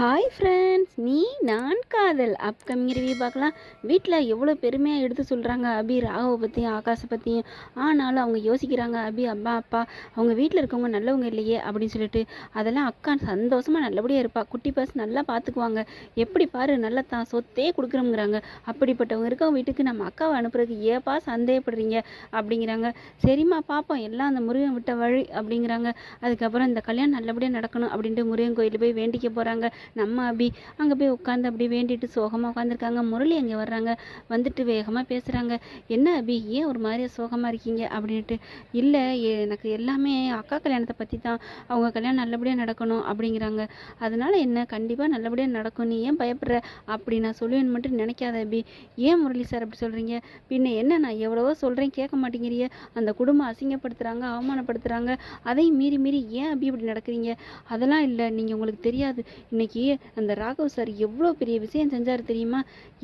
Hi friends நீ நான் காதல். அப்கமிங் ரிவ்யூ பார்க்கலாம். வீட்டில் எவ்வளோ பெருமையாக எடுத்து சொல்கிறாங்க அபி ராகவை பற்றியும் ஆகாஷை பற்றியும் ஆனாலும் அவங்க யோசிக்கிறாங்க அபி அப்பா அப்பா அவங்க வீட்டில் இருக்கவங்க நல்லவங்க இல்லையே அப்படின்னு சொல்லிட்டு. அதெல்லாம் அக்கா சந்தோஷமாக நல்லபடியாக இருப்பா. குட்டி பஸ் நல்லா பார்த்துக்குவாங்க எப்படி பாரு நல்லா தான் சொத்தே கொடுக்குறோங்கிறாங்க அப்படிப்பட்டவங்க இருக்கவங்க வீட்டுக்கு நம்ம அக்காவை அனுப்புறதுக்கு ஏப்பா சந்தேகப்படுறீங்க? அப்படிங்கிறாங்க. சரிம்மா பாப்போம். எல்லாம் அந்த முருகன் விட்ட வழி அப்படிங்கிறாங்க. அதுக்கப்புறம் இந்த கல்யாணம் நல்லபடியாக நடக்கணும் அப்படின்ட்டு முருகன் கோயிலில் போய் வேண்டிக்க போகிறாங்க நம்ம அபி அங்கே போய் உட்காந்து அப்படி வேண்டிட்டு சோகமாக உட்காந்துருக்காங்க முரளி அங்கே வர்றாங்க. வந்துட்டு வேகமாக பேசுகிறாங்க என்ன அபி ஏன் ஒரு மாதிரியாக சோகமாக இருக்கீங்க? அப்படின்ட்டு இல்லை எனக்கு எல்லாமே அக்கா கல்யாணத்தை பற்றி தான் அவங்க கல்யாணம் நல்லபடியாக நடக்கணும் அப்படிங்கிறாங்க. அதனால் என்ன? கண்டிப்பாக நல்லபடியாக நடக்கும். நீ ஏன் பயப்படுற? அப்படி நான் சொல்லுவேன்னு மட்டும் நினைக்காத அபி. ஏன் முரளி சார் அப்படி சொல்கிறீங்க பின்ன என்ன நான் எவ்வளவோ சொல்கிறேன் கேட்க மாட்டேங்கிறீங்க அந்த குடும்பம் அசிங்கப்படுத்துகிறாங்க அவமானப்படுத்துகிறாங்க அதையும் மீறி மீறி ஏன் அபி இப்படி நடக்கிறீங்க? அதெல்லாம் இல்லை நீங்கள் உங்களுக்கு தெரியாது. இன்னைக்கு அந்த ராகவ் சார் எவ்வளோ பெரிய விஷயம் செஞ்சார் தெரியுமா?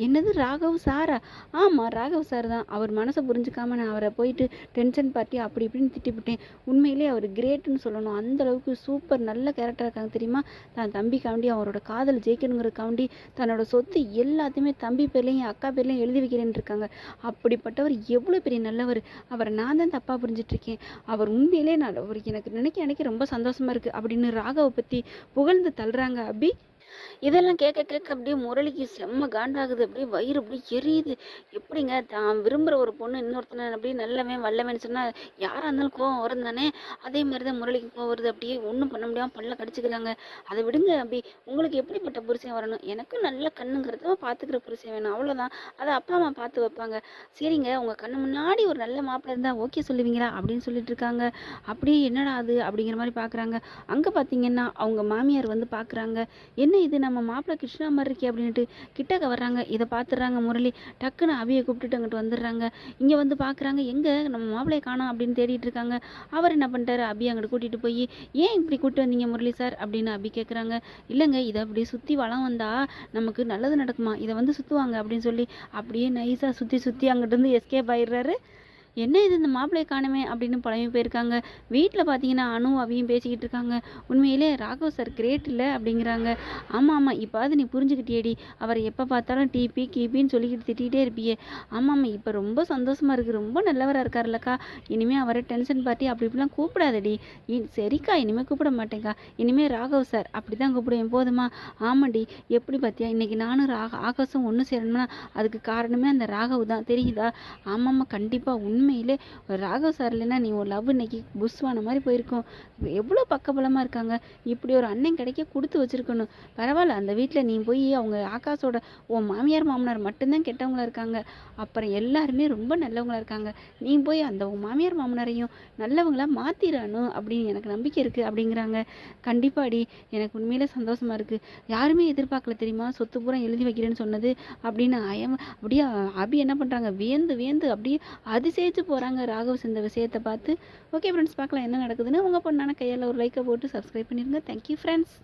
என்னது ராகவ் சாரா? ஆமாம் ராகவ் சார் தான். அவர் மனசை புரிஞ்சுக்காம நான் அவரை போயிட்டு டென்ஷன் பார்ட்டி அப்படி இப்படின்னு திட்டிவிட்டேன் உண்மையிலே அவர் கிரேட்டுன்னு சொல்லணும். அந்த அளவுக்கு சூப்பர் நல்ல கேரக்டர் இருக்காங்க தெரியுமா? தன் தம்பிக்காண்டி அவரோட காதல் ஜெயிக்கணுங்கிறதுக்காண்டி தன்னோட சொத்து எல்லாத்தையுமே தம்பி பேர்லையும் அக்கா பேர்லையும் எழுதி வைக்கிறேன்னு இருக்காங்க. அப்படிப்பட்டவர் எவ்வளோ பெரிய நல்லவர். அவரை நான் தான் தப்பாக புரிஞ்சிட்ருக்கேன் அவர் உண்மையிலே நான் அவர் எனக்கு நினைக்க நினைக்க ரொம்ப சந்தோஷமாக இருக்குது அப்படின்னு ராகவை பற்றி புகழ்ந்து தள்ளுறாங்க அபி. இதெல்லாம் கேட்க கேட்க அப்படியே முரளிக்கு செம்ம காண்டாகுது. அப்படியே வயிறு அப்படியே எரியுது. எப்படிங்க? தான் விரும்புகிற ஒரு பொண்ணு இன்னொருத்தனை அப்படியே நல்லவன் வல்லவன் சொன்னால் யாராக இருந்தாலும் கோவம் வரும் தானே? அதே மாதிரி தான் முரளிக்கு கோவம் வருது. அப்படியே ஒன்றும் பண்ண முடியாமல் பல்ல கடிச்சிக்கிறாங்க. அதை விடுங்க அப்படி உங்களுக்கு எப்படிப்பட்ட புருஷன் வரணும்? எனக்கும் நல்ல கண்ணுங்கிறத பார்த்துக்கிற புருஷன் வேணும். அவ்வளோதான் அதை அப்பா அம்மா பார்த்து வைப்பாங்க. சரிங்க உங்கள் கண்ணு முன்னாடி ஒரு நல்ல மாப்பிள்ளை இருந்தால் ஓகே சொல்லுவீங்களா? அப்படின்னு சொல்லிட்டு இருக்காங்க. அப்படியே என்னடா அது? அப்படிங்கிற மாதிரி பார்க்குறாங்க அங்கே பார்த்தீங்கன்னா அவங்க மாமியார் வந்து பார்க்குறாங்க என்ன இது? நம்ம மாப்பிள்ளை கிருஷ்ணா மாதிரி இருக்கே அப்படின்ட்டு கிட்டக்க வர்றாங்க இதை பார்த்துடுறாங்க முரளி. டக்குன்னு அபியை கூப்பிட்டுட்டு அங்கிட்டு வந்துடுறாங்க. இங்கே வந்து பார்க்குறாங்க எங்கே? நம்ம மாப்பிள்ளையை காணோம் அப்படின்னு தேடிட்டு இருக்காங்க. அவர் என்ன பண்ணிட்டாரு? அபி அங்கிட்டு கூட்டிகிட்டு போய் ஏன் இப்படி கூப்பிட்டு வந்தீங்க முரளி சார்? அப்படின்னு அபி கேட்குறாங்க இல்லைங்க இதை அப்படி சுற்றி வளம் வந்தால் நமக்கு நல்லது நடக்குமா? இதை வந்து சுற்றுவாங்க அப்படின்னு சொல்லி அப்படியே நைஸாக சுற்றி சுற்றி அங்கிட்டு எஸ்கேப் ஆயிடுறாரு. என்ன இது இந்த மாப்பிள்ளையை காணுமே அப்படின்னு புலம்பி போயிருக்காங்க. வீட்டில் பார்த்தீங்கன்னா அனு அவையும் பேசிக்கிட்டு இருக்காங்க. உண்மையிலே ராகவ் சார் கிரேட் இல்லை அப்படிங்கிறாங்க. ஆமாம் ஆமாம் இப்போது நீ புரிஞ்சுக்கிட்டியேடி. அவர் எப்போ பார்த்தாலும் டிபி கிபின்னு சொல்லிக்கிட்டு திட்டிகிட்டே இருப்பியே. ஆமாம் ஆமாம் இப்போ ரொம்ப சந்தோஷமாக இருக்குது ரொம்ப நல்லவராக இருக்கார்லக்கா இனிமேல் அவரை டென்ஷன் பார்ட்டி அப்படி இப்படிலாம் கூப்பிடாதடி. சரிக்கா இனிமேல் கூப்பிட மாட்டேங்க்கா இனிமேல் ராகவ் சார் அப்படி தான் கூப்பிடுவேன். போதுமா? ஆமாடி எப்படி பார்த்தியா இன்றைக்கி நானும் ராக ஆகாசம் ஒன்று சேரணும்னா அதுக்கு காரணமே அந்த ராகவ் தான் தெரியுதா ஆமாம்மா கண்டிப்பாக உண்மை உண்மையிலே ஒரு ராகவ் சார் இல்லைன்னா நீ ஒரு லவ் இன்னைக்கு புஷ்வான மாதிரி போயிருக்கோம். எவ்வளோ பக்கபலமாக இருக்காங்க. இப்படி ஒரு அண்ணன் கிடைக்க கொடுத்து வச்சிருக்கணும். பரவாயில்ல அந்த வீட்டில் நீ போய் அவங்க ஆகாஷோட உன் மாமியார் மாமனார் மட்டும்தான் கெட்டவங்களா இருக்காங்க. அப்புறம் எல்லாருமே ரொம்ப நல்லவங்களா இருக்காங்க. நீ போய் அந்த உன் மாமியார் மாமனாரையும் நல்லவங்களா மாற்றிடணும் அப்படின்னு எனக்கு நம்பிக்கை இருக்குது அப்படிங்கிறாங்க. கண்டிப்பாடி எனக்கு உண்மையில சந்தோஷமாக இருக்குது யாருமே எதிர்பார்க்கல தெரியுமா? சொத்து பூரா எழுதி வைக்கிறேன்னு சொன்னது அப்படின்னு அயம் அப்படியே அபி என்ன பண்ணுறாங்க வியந்து வியந்து அப்படியே அதிசயிச்சு போகிறாங்க ராகவ் இந்த விஷயத்தை பார்த்து. ஓகே ஃப்ரெண்ட்ஸ் பார்க்கலாம் என்ன நடக்குதுன்னு. உங்கள் பொண்ணான கையால் ஒரு லைக்கை போட்டு சப்ஸ்கிரைப் பண்ணிடுங்க தேங்க்யூ ஃப்ரெண்ட்ஸ்